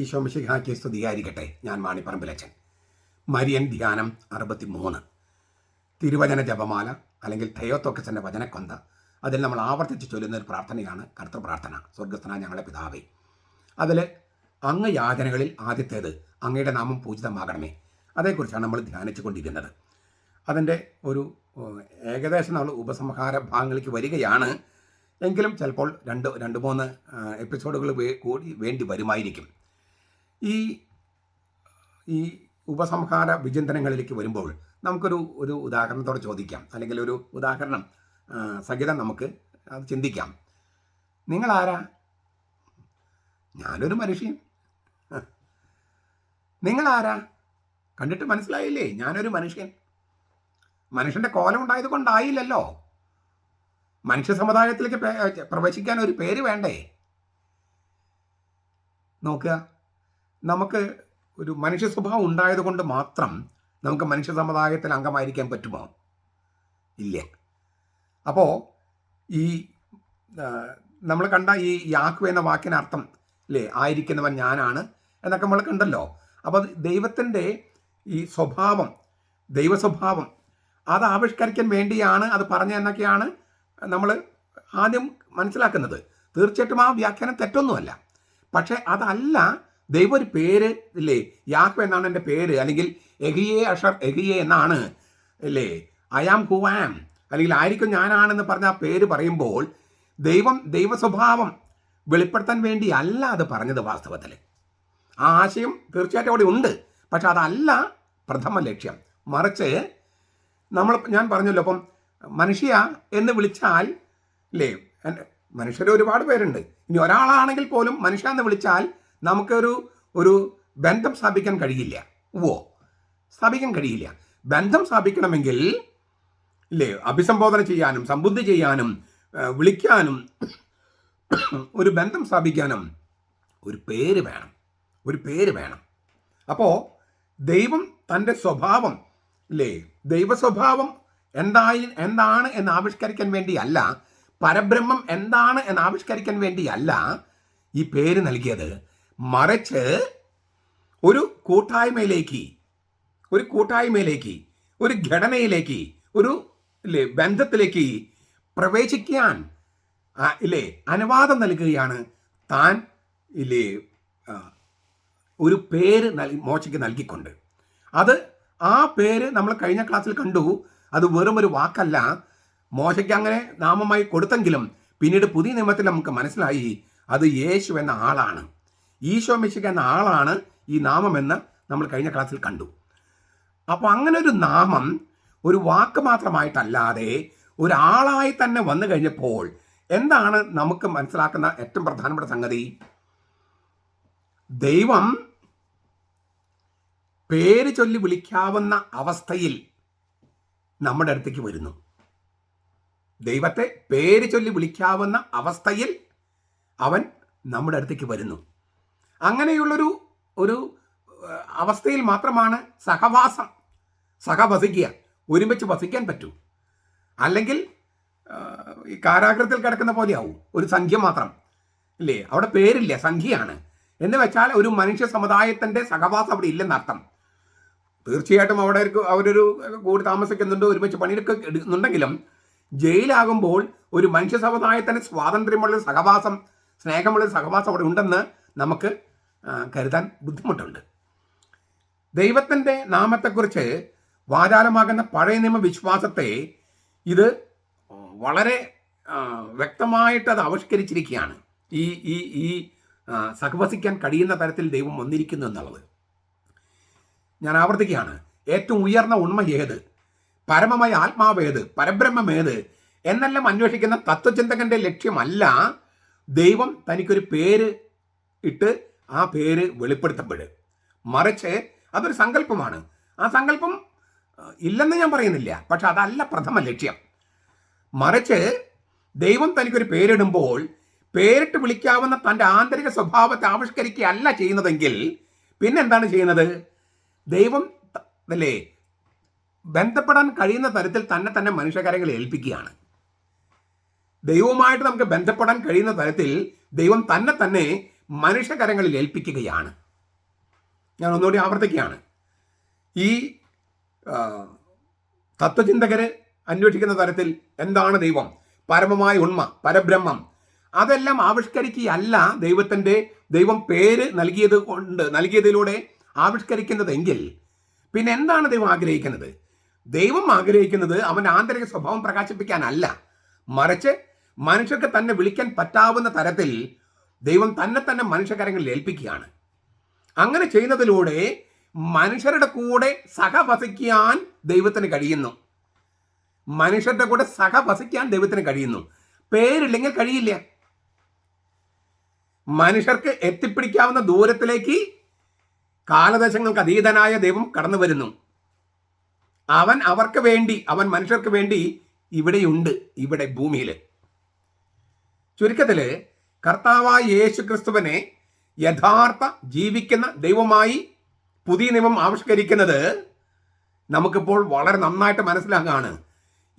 ഈശോ മിശിഹാക്കി സ്തുതിയായിരിക്കട്ടെ. ഞാൻ മാണിപ്പറമ്പിലച്ചൻ മരിയൻ ധ്യാനം അറുപത്തി മൂന്ന് തിരുവചന ജപമാല അല്ലെങ്കിൽ തെയോത്തോക്കസിന്റെ വചനക്കൊന്ത. അതിൽ നമ്മൾ ആവർത്തിച്ച് ചൊല്ലുന്ന ഒരു പ്രാർത്ഥനയാണ് കർത്തൃ പ്രാർത്ഥന സ്വർഗസ്ഥന ഞങ്ങളുടെ പിതാവേ. അതിൽ അങ്ങ് യാചനകളിൽ ആദ്യത്തേത് അങ്ങയുടെ നാമം പൂജിതമാകണമേ. അതേക്കുറിച്ചാണ് നമ്മൾ ധ്യാനിച്ചു കൊണ്ടിരുന്നത് അതിന്റെ ഒരു ഏകദേശം നമ്മൾ ഉപസംഹാര ഭാഗങ്ങളിലേക്ക് വരികയാണ്. എങ്കിലും ചിലപ്പോൾ രണ്ട് രണ്ട് മൂന്ന് എപ്പിസോഡുകൾ കൂടി വേണ്ടി വരുമായിരിക്കും. ഈ ഈ ഉപസംഹാര വിചിന്തനങ്ങളിലേക്ക് വരുമ്പോൾ നമുക്കൊരു ഒരു ഉദാഹരണത്തോടെ ചോദിക്കാം. അല്ലെങ്കിൽ ഒരു ഉദാഹരണം സഹിതം നമുക്ക് അത് ചിന്തിക്കാം. നിങ്ങളാരാ? ഞാനൊരു മനുഷ്യൻ. നിങ്ങളാരാ? കണ്ടിട്ട് മനസ്സിലായില്ലേ? ഞാനൊരു മനുഷ്യൻ. മനുഷ്യന്റെ കോലം ഉണ്ടായത് കൊണ്ടായില്ലല്ലോ. മനുഷ്യ സമുദായത്തിലേക്ക് പ്രവേശിക്കാൻ ഒരു പേര് വേണ്ടേ? നോക്കുക. നമുക്ക് ഒരു മനുഷ്യ സ്വഭാവം ഉണ്ടായതുകൊണ്ട് മാത്രം നമുക്ക് മനുഷ്യ സമുദായത്തിൽ അംഗമായിരിക്കാൻ പറ്റുമോ? ഇല്ല. അപ്പോൾ ഈ നമ്മൾ കണ്ട ഈ യാക്കു എന്ന വാക്കിനർത്ഥം അല്ലേ ആയിരിക്കുന്നവൻ ഞാനാണ് എന്നൊക്കെ നമ്മൾ കണ്ടല്ലോ. അപ്പോൾ ദൈവത്തിന്റെ ഈ സ്വഭാവം ദൈവ സ്വഭാവം അത് ആവിഷ്കരിക്കാൻ വേണ്ടിയാണ് അത് പറഞ്ഞതെന്നൊക്കെയാണ് നമ്മൾ ആദ്യം മനസ്സിലാക്കുന്നത്. തീർച്ചയായിട്ടും ആ വ്യാഖ്യാനം തെറ്റൊന്നുമല്ല. പക്ഷേ അതല്ല ദൈവം ഒരു പേര് ഇല്ലേ? യാഹ്വ എന്നാണ് എന്റെ പേര്. അല്ലെങ്കിൽ എഹിയെ അഷർ എഹിയെ എന്നാണ് അല്ലേ ഐ ആം ഹു ആം അല്ലെങ്കിൽ ആയിരിക്കും ഞാനാണെന്ന് പറഞ്ഞ ആ പേര് പറയുമ്പോൾ ദൈവം ദൈവ സ്വഭാവം വെളിപ്പെടുത്താൻ വേണ്ടി അല്ല അത് പറഞ്ഞത് വാസ്തവത്തിൽ. ആ ആശയം തീർച്ചയായിട്ടും അവിടെ ഉണ്ട്. പക്ഷെ അതല്ല പ്രഥമ ലക്ഷ്യം. മറിച്ച് നമ്മൾ ഞാൻ പറഞ്ഞല്ലോ അപ്പം മനുഷ്യ എന്ന് വിളിച്ചാൽ അല്ലേ മനുഷ്യർ ഒരുപാട് പേരുണ്ട്. ഇനി ഒരാളാണെങ്കിൽ പോലും മനുഷ്യ എന്ന് വിളിച്ചാൽ നമുക്കൊരു ഒരു ബന്ധം സ്ഥാപിക്കാൻ കഴിയില്ല. ഓ സ്ഥാപിക്കാൻ കഴിയില്ല. ബന്ധം സ്ഥാപിക്കണമെങ്കിൽ ഇല്ലേ അഭിസംബോധന ചെയ്യാനും സംബുദ്ധി ചെയ്യാനും വിളിക്കാനും ഒരു ബന്ധം സ്ഥാപിക്കാനും ഒരു പേര് വേണം. ഒരു പേര് വേണം. അപ്പോൾ ദൈവം തന്റെ സ്വഭാവം ഇല്ലേ ദൈവ സ്വഭാവം എന്തായി എന്താണ് എന്ന് ആവിഷ്കരിക്കാൻ വേണ്ടിയല്ല പരബ്രഹ്മം എന്താണ് എന്ന് ആവിഷ്കരിക്കാൻ വേണ്ടിയല്ല ഈ പേര് നൽകിയത് മറിച്ച് ഒരു കൂട്ടായ്മയിലേക്ക് ഒരു കൂട്ടായ്മയിലേക്ക് ഒരു ഘടനയിലേക്ക് ഒരു ബന്ധത്തിലേക്ക് പ്രവേശിക്കാൻ ഇല്ലേ അനുവാദം നൽകുകയാണ് താൻ ഇല്ലേ ഒരു പേര് നൽകി മോശയ്ക്ക് നൽകിക്കൊണ്ട്. അത് ആ പേര് നമ്മൾ കഴിഞ്ഞ ക്ലാസ്സിൽ കണ്ടു. അത് വെറും ഒരു വാക്കല്ല. മോശയ്ക്ക് അങ്ങനെ നാമമായി കൊടുത്തെങ്കിലും പിന്നീട് പുതിയ നിയമത്തിൽ നമുക്ക് മനസ്സിലായി അത് യേശു എന്ന ആളാണ്. ഈശോ മിശിക എന്ന ആളാണ് ഈ നാമമെന്ന് നമ്മൾ കഴിഞ്ഞ ക്ലാസ്സിൽ കണ്ടു. അപ്പോൾ അങ്ങനെ ഒരു നാമം ഒരു വാക്ക് മാത്രമായിട്ടല്ലാതെ ഒരാളായി തന്നെ വന്നു കഴിഞ്ഞപ്പോൾ എന്താണ് നമുക്ക് മനസ്സിലാക്കുന്ന ഏറ്റവും പ്രധാനപ്പെട്ട സംഗതി? ദൈവം പേര് ചൊല്ലി വിളിക്കാവുന്ന അവസ്ഥയിൽ നമ്മുടെ അടുത്തേക്ക് വരുന്നു. ദൈവത്തെ പേര് ചൊല്ലി വിളിക്കാവുന്ന അവസ്ഥയിൽ അവൻ നമ്മുടെ അടുത്തേക്ക് വരുന്നു. അങ്ങനെയുള്ളൊരു ഒരു അവസ്ഥയിൽ മാത്രമാണ് സഹവാസം. സഹവസിക്കുക. ഒരുമിച്ച് വസിക്കാൻ പറ്റൂ. അല്ലെങ്കിൽ ഈ കാരാഗ്രഹത്തിൽ കിടക്കുന്ന പോലെയാവും. ഒരു സംഖ്യ മാത്രം. ഇല്ലേ? അവിടെ പേരില്ല. സംഖ്യയാണ്. എന്ന് വെച്ചാൽ ഒരു മനുഷ്യ സമുദായത്തിന്റെ സഹവാസം അവിടെ ഇല്ലെന്നർത്ഥം. തീർച്ചയായിട്ടും അവിടെ അവരൊരു കൂടി താമസിക്കുന്നുണ്ട് ഒരുമിച്ച് പണിയെടുക്ക എടുക്കുന്നുണ്ടെങ്കിലും ജയിലാകുമ്പോൾ ഒരു മനുഷ്യ സമുദായത്തിന് സ്വാതന്ത്ര്യമുള്ള സഹവാസം സ്നേഹമുള്ള സഹവാസം അവിടെ ഉണ്ടെന്ന് നമുക്ക് കരുതാൻ ബുദ്ധിമുട്ടുണ്ട്. ദൈവത്തിന്റെ നാമത്തെക്കുറിച്ച് വാചാലമാകുന്ന പഴയ നിയമവിശ്വാസത്തെ ഇത് വളരെ വ്യക്തമായിട്ട് അത് ആവിഷ്കരിച്ചിരിക്കുകയാണ്. ഈ ഈ ഈ സഹവസിക്കാൻ കഴിയുന്ന തരത്തിൽ ദൈവം വന്നിരിക്കുന്നു എന്നുള്ളത്. ഞാൻ ആവർത്തിക്കുകയാണ്. ഏറ്റവും ഉയർന്ന ഉണ്മ ഏത്? പരമമായ ആത്മാവ് ഏത്? പരബ്രഹ്മം ഏത്? എന്നെല്ലാം അന്വേഷിക്കുന്ന തത്വചിന്തകന്റെ ലക്ഷ്യമല്ല ദൈവം തനിക്കൊരു പേര് ഇട്ട് ആ പേര് വെളിപ്പെടുത്തപ്പെടും. മറിച്ച് അതൊരു സങ്കല്പമാണ്. ആ സങ്കല്പം ഇല്ലെന്ന് ഞാൻ പറയുന്നില്ല. പക്ഷെ അതല്ല പ്രഥമ ലക്ഷ്യം. മറിച്ച് ദൈവം തനിക്കൊരു പേരിടുമ്പോൾ പേരിട്ട് വിളിക്കാവുന്ന തന്റെ ആന്തരിക സ്വഭാവത്തെ ആവിഷ്കരിക്കുകയല്ല ചെയ്യുന്നതെങ്കിൽ പിന്നെന്താണ് ചെയ്യുന്നത്? ദൈവം അല്ലേ ബന്ധപ്പെടാൻ കഴിയുന്ന തരത്തിൽ തന്നെ തന്നെ മനുഷ്യകാര്യങ്ങൾ ഏൽപ്പിക്കുകയാണ്. ദൈവവുമായിട്ട് നമുക്ക് ബന്ധപ്പെടാൻ കഴിയുന്ന തരത്തിൽ ദൈവം തന്നെ തന്നെ മനുഷ്യകരങ്ങളിൽ ഏൽപ്പിക്കുകയാണ്. ഞാൻ ഒന്നുകൂടി ആവർത്തിക്കുകയാണ്. ഈ തത്വചിന്തകര് അന്വേഷിക്കുന്ന തരത്തിൽ എന്താണ് ദൈവം? പരമമായ ഉണ്മ പരബ്രഹ്മം. അതെല്ലാം ആവിഷ്കരിക്കുകയല്ല ദൈവത്തിന്റെ ദൈവം പേര് നൽകിയത് കൊണ്ട് നൽകിയതിലൂടെ ആവിഷ്കരിക്കുന്നതെങ്കിൽ പിന്നെ എന്താണ് ദൈവം ആഗ്രഹിക്കുന്നത്? ദൈവം ആഗ്രഹിക്കുന്നത് അവന്റെ ആന്തരിക സ്വഭാവം പ്രകാശിപ്പിക്കാനല്ല. മറിച്ച് മനുഷ്യർക്ക് തന്നെ വിളിക്കാൻ പറ്റാവുന്ന തരത്തിൽ ദൈവം തന്നെ തന്നെ മനുഷ്യകരങ്ങളിൽ ഏൽപ്പിക്കുകയാണ്. അങ്ങനെ ചെയ്യുന്നതിലൂടെ മനുഷ്യരുടെ കൂടെ സഹവസിക്കാൻ ദൈവത്തിന് കഴിയുന്നു. മനുഷ്യരുടെ കൂടെ സഹവസിക്കാൻ ദൈവത്തിന് കഴിയുന്നു. പേരില്ലെങ്കിൽ കഴിയില്ല. മനുഷ്യർക്ക് എത്തിപ്പിടിക്കാവുന്ന ദൂരത്തിലേക്ക് കാലദേശങ്ങൾക്ക് അതീതനായ ദൈവം കടന്നു വരുന്നു. അവൻ അവർക്ക് വേണ്ടി അവൻ മനുഷ്യർക്ക് വേണ്ടി ഇവിടെയുണ്ട് ഇവിടെ ഭൂമിയിൽ. ചുരുക്കത്തിൽ കർത്താവായ യേശു ക്രിസ്തുവിനെ യഥാർത്ഥ ജീവിക്കുന്ന ദൈവമായി പുതിയ നിയമം ആവിഷ്കരിക്കുന്നത് നമുക്കിപ്പോൾ വളരെ നന്നായിട്ട് മനസ്സിലാക്കുകയാണ്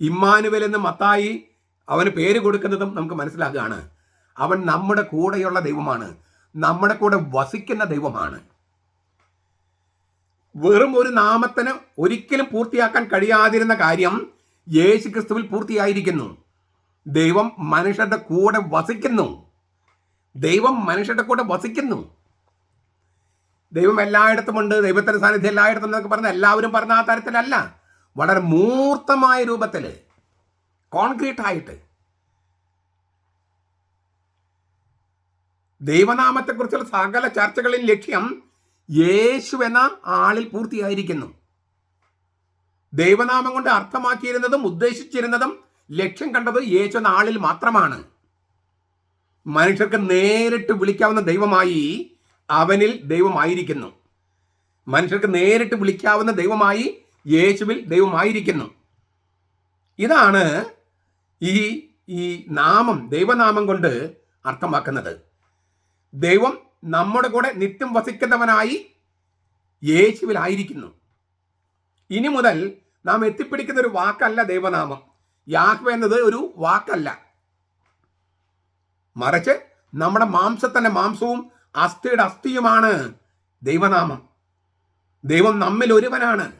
ഇമ്മാനുവൽ എന്ന് മത്തായി അവന് പേര് കൊടുക്കുന്നതും നമുക്ക് മനസ്സിലാക്കുകയാണ് അവൻ നമ്മുടെ കൂടെയുള്ള ദൈവമാണ്. നമ്മുടെ കൂടെ വസിക്കുന്ന ദൈവമാണ്. വെറും ഒരു നാമത്തിന് ഒരിക്കലും പൂർത്തിയാക്കാൻ കഴിയാതിരുന്ന കാര്യം യേശു ക്രിസ്തുവിൽ പൂർത്തിയായിരിക്കുന്നു. ദൈവം മനുഷ്യരുടെ കൂടെ വസിക്കുന്നു. ദൈവം മനുഷ്യരുടെ കൂടെ വസിക്കുന്നു. ദൈവം എല്ലായിടത്തുമുണ്ട് ദൈവത്തിന്റെ സാന്നിധ്യം എല്ലായിടത്തും എന്നൊക്കെ പറഞ്ഞ എല്ലാവരും പറഞ്ഞ ആ തരത്തിലല്ല. വളരെ മൂർത്തമായ രൂപത്തിൽ കോൺക്രീറ്റ് ആയിട്ട്. ദൈവനാമത്തെക്കുറിച്ചുള്ള സകല ചർച്ചകളിൽ ലക്ഷ്യം യേശു എന്ന ആളിൽ പൂർത്തിയായിരിക്കുന്നു. ദൈവനാമം കൊണ്ട് അർത്ഥമാക്കിയിരുന്നതും ഉദ്ദേശിച്ചിരുന്നതും ലക്ഷ്യം കണ്ടത് യേശു എന്ന ആളിൽ മാത്രമാണ്. മനുഷ്യർക്ക് നേരിട്ട് വിളിക്കാവുന്ന ദൈവമായി അവനിൽ ദൈവമായിരിക്കുന്നു. മനുഷ്യർക്ക് നേരിട്ട് വിളിക്കാവുന്ന ദൈവമായി യേശുവിൽ ദൈവമായിരിക്കുന്നു. ഇതാണ് ഈ ഈ നാമം ദൈവനാമം കൊണ്ട് അർത്ഥമാക്കുന്നത്. ദൈവം നമ്മുടെ കൂടെ നിത്യം വസിക്കുന്നവനായി യേശുവിലായിരിക്കുന്നു. ഇനി മുതൽ നാം എത്തിപ്പിടിക്കുന്ന ഒരു വാക്കല്ല ദൈവനാമം. യാഹ്വ എന്നത് ഒരു വാക്കല്ല. മറിച്ച് നമ്മുടെ മാംസത്തിന്റെ മാംസവും അസ്ഥിയുടെ അസ്ഥിയുമാണ് ദൈവനാമം. ദൈവം നമ്മിൽ ഒരുവനാണ്.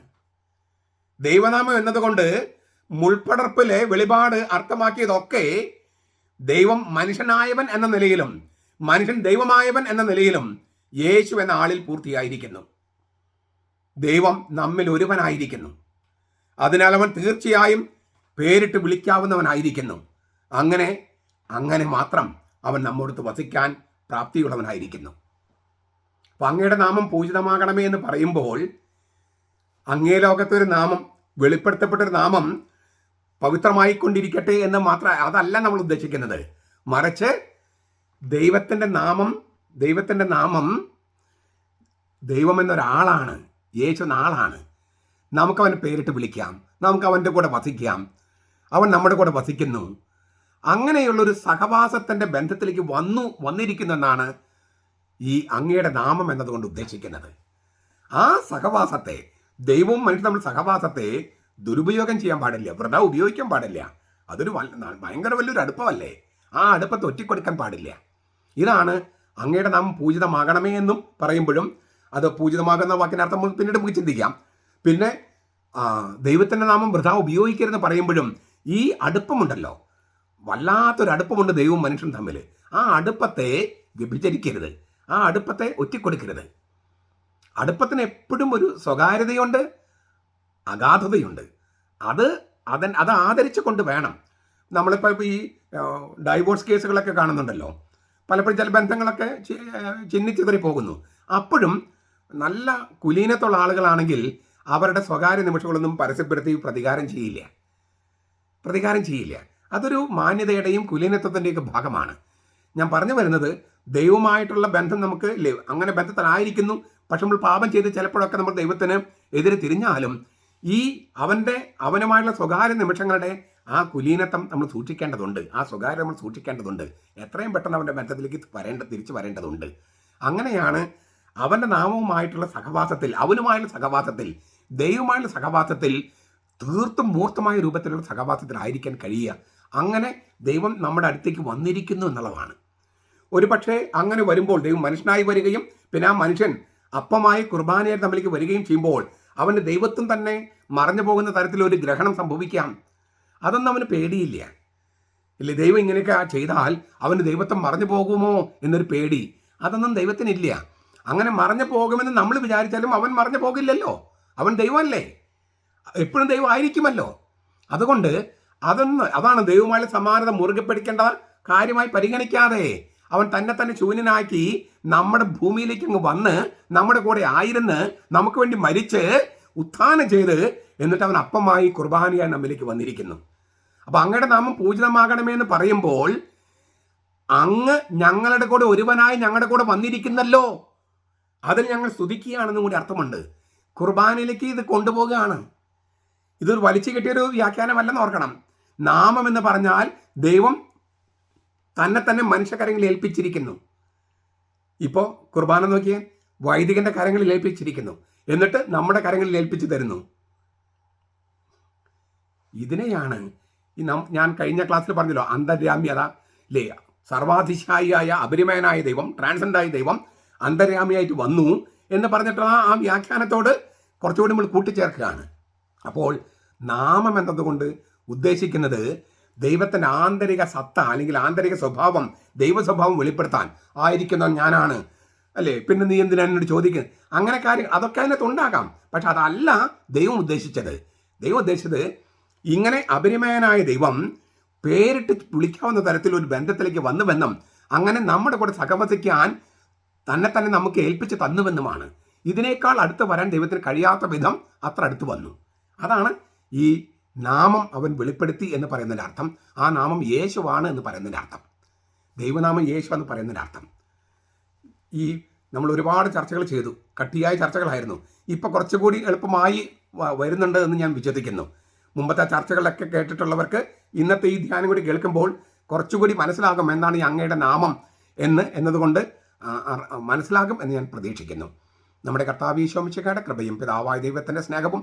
ദൈവനാമം എന്നതുകൊണ്ട് മുൾപ്പടർപ്പിലെ വെളിപാട് അർത്ഥമാക്കിയതൊക്കെ ദൈവം മനുഷ്യനായവൻ എന്ന നിലയിലും മനുഷ്യൻ ദൈവമായവൻ എന്ന നിലയിലും യേശു എന്ന ആളിൽ പൂർത്തിയായിരിക്കുന്നു. ദൈവം നമ്മിൽ ഒരുവനായിരിക്കുന്നു. അതിനാൽ അവൻ തീർച്ചയായും പേരിട്ട് വിളിക്കാവുന്നവനായിരിക്കുന്നു. അങ്ങനെ അങ്ങനെ മാത്രം. അവൻ നമ്മോടത്ത് വസിക്കാൻ പ്രാപ്തിയുള്ളവനായിരിക്കുന്നു. അപ്പം അങ്ങയുടെ നാമം പൂജിതമാകണമേ എന്ന് പറയുമ്പോൾ അങ്ങേ ലോകത്തൊരു നാമം വെളിപ്പെടുത്തപ്പെട്ടൊരു നാമം പവിത്രമായിക്കൊണ്ടിരിക്കട്ടെ എന്ന് മാത്രം അതല്ല നമ്മൾ ഉദ്ദേശിക്കുന്നത്. മറിച്ച് ദൈവത്തിന്റെ നാമം ദൈവത്തിന്റെ നാമം ദൈവം എന്നൊരാളാണ് യേശു നാളാണ് ആളാണ് നമുക്ക് പേരിട്ട് വിളിക്കാം നമുക്ക് അവന്റെ കൂടെ വസിക്കാം. അവൻ നമ്മുടെ കൂടെ വസിക്കുന്നു. അങ്ങനെയുള്ളൊരു സഹവാസത്തിന്റെ ബന്ധത്തിലേക്ക് വന്നു വന്നിരിക്കുന്നെന്നാണ് ഈ അങ്ങയുടെ നാമം എന്നതുകൊണ്ട് ഉദ്ദേശിക്കുന്നത്. ആ സഹവാസത്തെ ദൈവവും മനുഷ്യൻ നമ്മൾ സഹവാസത്തെ ദുരുപയോഗം ചെയ്യാൻ പാടില്ല വൃത ഉപയോഗിക്കാൻ പാടില്ല. അതൊരു ഭയങ്കര വലിയൊരു അടുപ്പമല്ലേ? ആ അടുപ്പത്ത് ഒറ്റിക്കൊടുക്കാൻ പാടില്ല. ഇതാണ് അങ്ങയുടെ നാമം പൂജിതമാകണമേ എന്നും പറയുമ്പോഴും അത് പൂജിതമാകുന്ന വാക്കിനർത്ഥം നമുക്ക് പിന്നീട് നമുക്ക് ചിന്തിക്കാം. പിന്നെ ദൈവത്തിന്റെ നാമം വൃഥ ഉപയോഗിക്കരുതെന്ന് പറയുമ്പോഴും ഈ അടുപ്പമുണ്ടല്ലോ. വല്ലാത്തൊരു അടുപ്പമുണ്ട് ദൈവവും മനുഷ്യനും തമ്മിൽ ആ അടുപ്പത്തെ വ്യഭിചരിക്കരുത്. ആ അടുപ്പത്തെ ഒറ്റിക്കൊടുക്കരുത്. അടുപ്പത്തിന് എപ്പോഴും ഒരു സ്വകാര്യതയുണ്ട് അഗാധതയുണ്ട്. അത് അതൻ അത് ആദരിച്ചു കൊണ്ട് വേണം. നമ്മളിപ്പോൾ ഇപ്പോൾ ഈ ഡൈവോഴ്സ് കേസുകളൊക്കെ കാണുന്നുണ്ടല്ലോ. പലപ്പോഴും ചില ബന്ധങ്ങളൊക്കെ ചിന്നിച്ചിതറി പോകുന്നു. അപ്പോഴും നല്ല കുലീനത്തുള്ള ആളുകളാണെങ്കിൽ അവരുടെ സ്വകാര്യ നിമിഷങ്ങളൊന്നും പരസ്യപ്പെടുത്തി പ്രതികാരം ചെയ്യില്ല. പ്രതികാരം ചെയ്യില്ല. അതൊരു മാന്യതയുടെയും കുലീനത്വത്തിന്റെയൊക്കെ ഭാഗമാണ്. ഞാൻ പറഞ്ഞു വരുന്നത് ദൈവമായിട്ടുള്ള ബന്ധം നമുക്ക് അങ്ങനെ ബന്ധത്തിലായിരിക്കുന്നു. പക്ഷെ നമ്മൾ പാപം ചെയ്ത് ചിലപ്പോഴൊക്കെ നമ്മൾ ദൈവത്തിന് എതിരെ തിരിഞ്ഞാലും ഈ അവന്റെ അവനുമായുള്ള സ്വകാര്യ നിമിഷങ്ങളുടെ ആ കുലീനത്വം നമ്മൾ സൂക്ഷിക്കേണ്ടതുണ്ട്. ആ സ്വകാര്യം നമ്മൾ സൂക്ഷിക്കേണ്ടതുണ്ട്. എത്രയും പെട്ടെന്ന് അവന്റെ ബന്ധത്തിലേക്ക് വരേണ്ട തിരിച്ചു വരേണ്ടതുണ്ട്. അങ്ങനെയാണ് അവന്റെ നാമവുമായിട്ടുള്ള സഹവാസത്തിൽ അവനുമായുള്ള സഹവാസത്തിൽ ദൈവമായുള്ള സഹവാസത്തിൽ തീർത്തും മൂർത്തമായ രൂപത്തിലുള്ള സഹവാസത്തിലായിരിക്കാൻ കഴിയുക. അങ്ങനെ ദൈവം നമ്മുടെ അടുത്തേക്ക് വന്നിരിക്കുന്നു എന്നുള്ളതാണ്. ഒരു പക്ഷേ അങ്ങനെ വരുമ്പോൾ ദൈവം മനുഷ്യനായി വരികയും പിന്നെ ആ മനുഷ്യൻ അപ്പമായി കുർബാനയെ തമ്മിലേക്ക് വരികയും ചെയ്യുമ്പോൾ അവന്റെ ദൈവത്വം തന്നെ മറഞ്ഞു പോകുന്ന തരത്തിലൊരു ഗ്രഹണം സംഭവിക്കാം. അതൊന്നും അവന് പേടിയില്ല. ഇല്ല ദൈവം ഇങ്ങനെയൊക്കെ ചെയ്താൽ അവന് ദൈവത്വം മറഞ്ഞു പോകുമോ എന്നൊരു പേടി. അതൊന്നും ദൈവത്തിനില്ല. അങ്ങനെ മറഞ്ഞു പോകുമെന്ന് നമ്മൾ വിചാരിച്ചാലും അവൻ മറഞ്ഞു പോകില്ലല്ലോ. അവൻ ദൈവമല്ലേ? എപ്പോഴും ദൈവം ആയിരിക്കുമല്ലോ. അതുകൊണ്ട് അതൊന്ന് അതാണ് ദൈവമായുള്ള സമാനത മുറുകെ പിടിക്കേണ്ട കാര്യമായി പരിഗണിക്കാതെ അവൻ തന്നെ തന്നെ ശൂന്യനാക്കി നമ്മുടെ ഭൂമിയിലേക്ക് അങ്ങ് വന്ന് നമ്മുടെ കൂടെ ആയിരുന്ന് നമുക്ക് വേണ്ടി മരിച്ച് ഉത്ഥാനം ചെയ്ത് എന്നിട്ട് അവൻ അപ്പമായി കുർബാനയായി നമ്മിലേക്ക് വന്നിരിക്കുന്നു. അപ്പൊ അങ്ങയുടെ നാമം പൂജിതമാകണമേ എന്ന് പറയുമ്പോൾ അങ്ങ് ഞങ്ങളുടെ കൂടെ ഒരുവനായി ഞങ്ങളുടെ കൂടെ വന്നിരിക്കുന്നല്ലോ. അതിൽ ഞങ്ങൾ സ്തുതിക്കുകയാണെന്നും കൂടി അർത്ഥമുണ്ട്. കുർബാനയിലേക്ക് ഇത് കൊണ്ടുപോവുകയാണ്. ഇതൊരു വലിച്ചു കെട്ടിയൊരു വ്യാഖ്യാനമല്ലെന്ന് ഓർക്കണം. നാമം എന്ന് പറഞ്ഞാൽ ദൈവം തന്നെ തന്നെ മനുഷ്യകരങ്ങളിൽ ഏൽപ്പിച്ചിരിക്കുന്നു. ഇപ്പോൾ കുർബാന നോക്കിയാൽ വൈദികന്റെ കരങ്ങളിൽ ഏൽപ്പിച്ചിരിക്കുന്നു. എന്നിട്ട് നമ്മുടെ കരങ്ങളിൽ ഏൽപ്പിച്ചു തരുന്നു. ഇതിനെയാണ് ഈ ഞാൻ കഴിഞ്ഞ ക്ലാസ്സിൽ പറഞ്ഞല്ലോ അന്തര്യാമ്യത. ലേ സർവാധിശായിയായ അപരിമയനായ ദൈവം ട്രാൻസെൻഡായ ദൈവം അന്തര്യാമിയായിട്ട് വന്നു എന്ന് പറഞ്ഞിട്ടുള്ള ആ വ്യാഖ്യാനത്തോട് കുറച്ചുകൂടി നമ്മൾ കൂട്ടിച്ചേർക്കുകയാണ്. അപ്പോൾ നാമം എന്നതുകൊണ്ട് ഉദ്ദേശിക്കുന്നത് ദൈവത്തിന്റെ ആന്തരിക സത്ത അല്ലെങ്കിൽ ആന്തരിക സ്വഭാവം ദൈവ സ്വഭാവം വെളിപ്പെടുത്താൻ ആയിരിക്കുന്ന ഞാനാണ്. അല്ലേ? പിന്നെ നീ എന്തിനാണ് എന്നോട് ചോദിക്കുന്നത് അങ്ങനെ കാര്യം അതൊക്കെ അതിനകത്ത് ഉണ്ടാകാം. പക്ഷെ അതല്ല ദൈവം ഉദ്ദേശിച്ചത്. ദൈവം ഉദ്ദേശിച്ചത് ഇങ്ങനെ അപരിമയനായ ദൈവം പേരിട്ട് വിളിക്കാവുന്ന തരത്തിൽ ഒരു ബന്ധത്തിലേക്ക് വന്നുവെന്നും അങ്ങനെ നമ്മുടെ കൂടെ സഹവസിക്കാൻ തന്നെ തന്നെ നമുക്ക് ഏൽപ്പിച്ച് തന്നുവെന്നുമാണ്. ഇതിനേക്കാൾ അടുത്ത് വരാൻ ദൈവത്തിന് കഴിയാത്ത വിധം അത്ര അടുത്ത് വന്നു. അതാണ് ഈ നാമം അവൻ വെളിപ്പെടുത്തി എന്ന് പറയുന്നതിന്റെ അർത്ഥം ആ നാമം യേശുവാണ് എന്ന് പറയുന്നതിന്റെ അർത്ഥം ദൈവനാമം യേശു എന്ന് പറയുന്നതിന്റെ അർത്ഥം ഈ നമ്മൾ ഒരുപാട് ചർച്ചകൾ ചെയ്തു. കട്ടിയായ ചർച്ചകളായിരുന്നു. ഇപ്പോൾ കുറച്ചുകൂടി എളുപ്പമായി വരുന്നുണ്ട് എന്ന് ഞാൻ വിശ്വസിക്കുന്നു. മുമ്പത്തെ ചർച്ചകളിലൊക്കെ കേട്ടിട്ടുള്ളവർക്ക് ഇന്നത്തെ ഈ ധ്യാനം കൂടി കേൾക്കുമ്പോൾ കുറച്ചുകൂടി മനസ്സിലാകും എന്നാണ് ഈ അങ്ങയുടെ നാമം എന്ന് എന്നതുകൊണ്ട് മനസ്സിലാകും എന്ന് ഞാൻ പ്രതീക്ഷിക്കുന്നു. നമ്മുടെ കർത്താവീശോമിശിക്കയുടെ കൃപയും പിതാവായ ദൈവത്തിന്റെ സ്നേഹവും